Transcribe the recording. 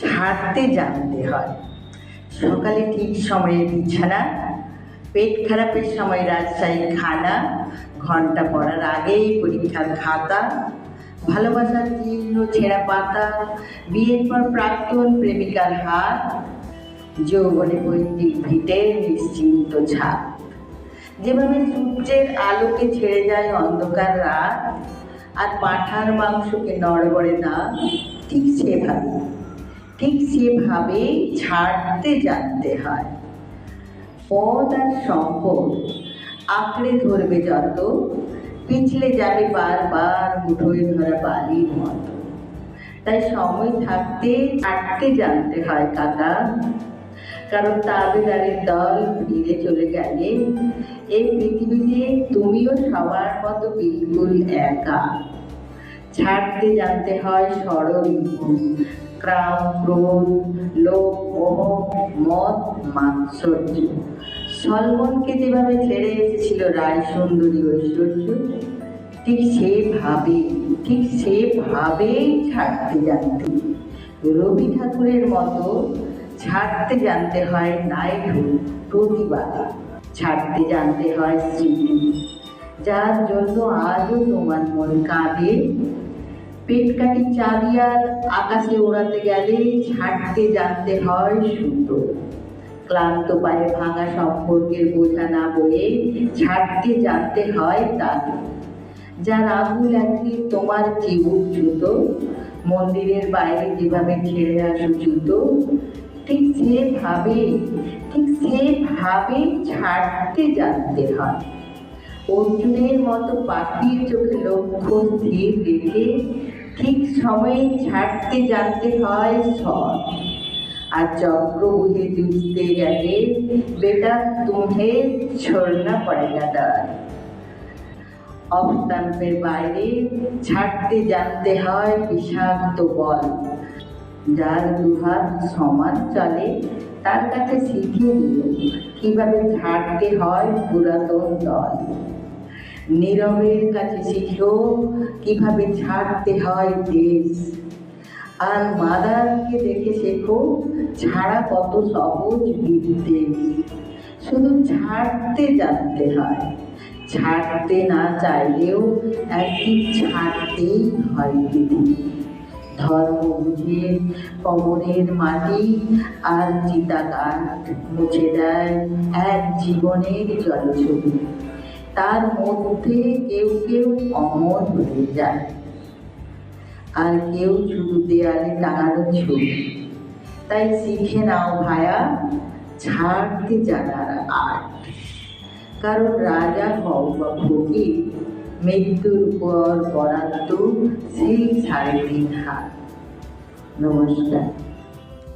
ছাড়তে জানতে হয়। সকালে ঠিক সময়ে বিছানা, পেট খারাপের সময় রাজশাহী খানা, ঘণ্টা পড়ার আগেই পরীক্ষার খাতা, ভালোবাসার চিহ্ন ছেঁড়া পাতা, বিয়ের পর প্রাক্তন প্রেমিকার হাত, যৌবনে বৈদিক ভিটে নিশ্চিন্ত ছাদ যেভাবে সূর্যের আলোকে ছেড়ে যায় অন্ধকার রাত, আর পাঁঠার মাংসকে নড়বড়ে না, ঠিক সেভাবে ঠিক সেভাবে ছাড়তে জানতে হয়। পদ আর সম্পদ আঁকড়ে ধরবে যত, পিছলে যাবে বারবার মুঠোয় ধরা বালির মতো। তাই সময় থাকতে ছাড়তে জানতে হয় কাকা। কারণ তাবেদারের দল ফিরে চলে গেলে এই পৃথিবীতে তুমিও সবার মতো বিলকুল একা। ছাড়তে জানতে হয় সরল ক্রাম, ক্রোধ, লোভ, মোহ, মদ, মাৎসর্য। সলমনকে যেভাবে ছেড়ে এসেছিল রায় সুন্দরী ঐশ্বর্য, ঠিক সেভাবে ঠিক সেভাবেই ছাড়তে জানতে। রবি ঠাকুরের মতো ছাড়তে জানতে হয় নাইটহুড প্রতিবাদ। ছাড়তে জানতে হয় স্মৃতি যার জন্য আজও তোমার মন কাঁদে। পেট কাটি চাঁদিয়ার আকাশে ওড়াতে গেলে ছাড়তে জানতে হয় সুতো ক্লান্ত পায়ে ভাঙা সম্পর্কের বোঝা না বয়ে ছাড়তে জানতে হয় তাকে যার আঙুল একদিন তোমার চিবুক জুতো, মন্দিরের বাইরে যেভাবে ছেড়ে আসো জুতো, ঠিক সেভাবে ঠিক সেভাবে ছাড়তে জানতে হয়। অর্জুনের মতো পাখির চোখে লক্ষ্য স্থির রেখে ঠিক সময়ে ছাড়তে জানতে হয় সব আর চক্র বুঝে জুঝতে গেলে বেটা তুমে ছড়না পড়েগা ডার অবস্থানের বাইরে ছাড়তে জানতে হয় বিষাক্ত বল। যার দুহাত সমান চলে, তার কাছে শিখিয়ে দিল কীভাবে ছাড়তে হয় পুরাতন দল। নীরবের কাছে শিখো কীভাবে ছাড়তে হয় দেশ। আর মাদারকে দেখে শেখো, ছাড়া কত সহজ বিদ্বেষ। শুধু ছাড়তে জানতে হয় ছাড়তে না চাইলেও একদিন ছাড়তেই হয় পৃথিবী ধর্ম বুঝে কবরের মাটি আর চিতাকাঠ মুছে দেয় এক জীবনের জলছবি। তার মধ্যে কেউ কেউ অমর হয়ে যায়। আর কেউ শুধু দেয়ালে টাঙানো ছবি। তাই শিখে নাও ভায়া, ছাড়তে জানার আর্ট কারণ রাজা হও বা ফকির মৃত্যুর পর বরাদ্দ সেই সাড়ে তিন হাত। নমস্কার।